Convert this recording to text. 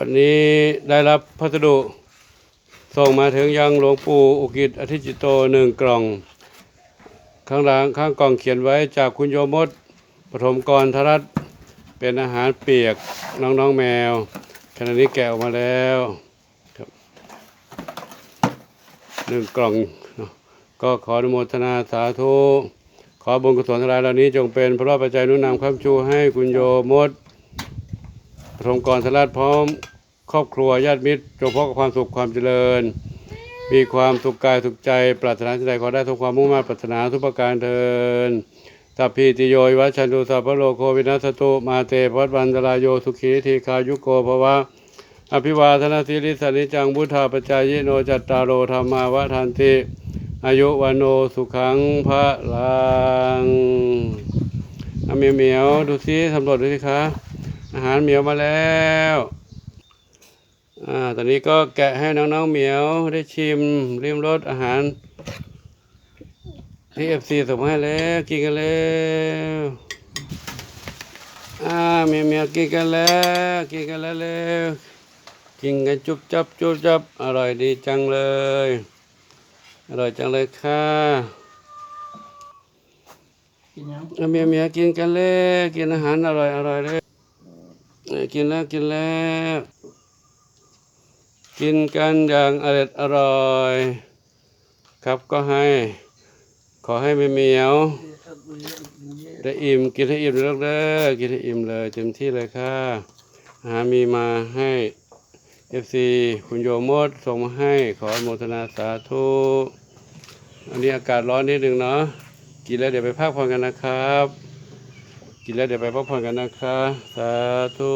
วันนี้ได้รับพัสดุ ส่งมาถึงยังหลวงปู่อุกิจอธิจิตโตหนึ่งกล่อง ข้างหลังข้างกล่องเขียนไว้จากคุณโยมดปฐมกรธรัตเป็นอาหารเปียกน้องน้องๆแมวขณะนี้แกะออกมาแล้วครับหนึ่งกล่องก็ขออนุโมทนาสาธุขอบุญกุศลทั้งหลายเหล่านี้จงเป็นพระปัจจัยนุนนำค้ำชูให้คุณโยมด ปฐมกรธรัตน์พร้อมครอบครัวญาติมิตรจงพบกับความสุขความเจริญ มีความสุขกายสุขใจ ปรารถนาสิ่งใดขอได้ทุกความมุ่งมั่นปรารถนาทุกประการเทินสัพพิติโยวิวัชชันตุสัพพะโลโควินัสตุมาเตภวัตวันตรายโยสุขีทีคายุโกภวะอภิวาทนาสิริสนิจังบุทธาปจายโนจัตตารโรธรรมาวทันติอายุวันโนสุขังพระลังอเมียวเมียวดูซิสำรวจดูสิคะ อาหารเหมียวมาแล้วอ่าตอนนี้ก็แกะให้น้องๆเหมียวได้ชิมริมรสอาหารที่เอฟซีส่งมาให้แล้วกินกันแล้วอ่าเหมียวเหมียวกินกันแล้วกินกันแล้วเร็วกินกันจุบจับจุบจับอร่อยดีจังเลย อร่อยจังเลยค่ะกินยังเอาเมียเมียกินกันเลยกินอาหารอร่อยอร่อยเลยเอ้ย กินแล้วกินแล้ว กินกันอย่างอร่อยอร่อย ครับก็ให้ ขอให้แม่เหมียวได้อิ่มกินให้อิ่มเลยลูกเด้อกินให้อิ่มเลยเต็มที่เลยค่ะหามีมาให้เอฟซีคุณโยมดส่งมาให้ขอโมทนาสาธุอันนี้อากาศร้อนนิดนึงเนาะกินแล้วเดี๋ยวไปพักผ่อนกันนะครับ กินแล้วเดี๋ยวไปพักผ่อนกันนะคะ สาธุ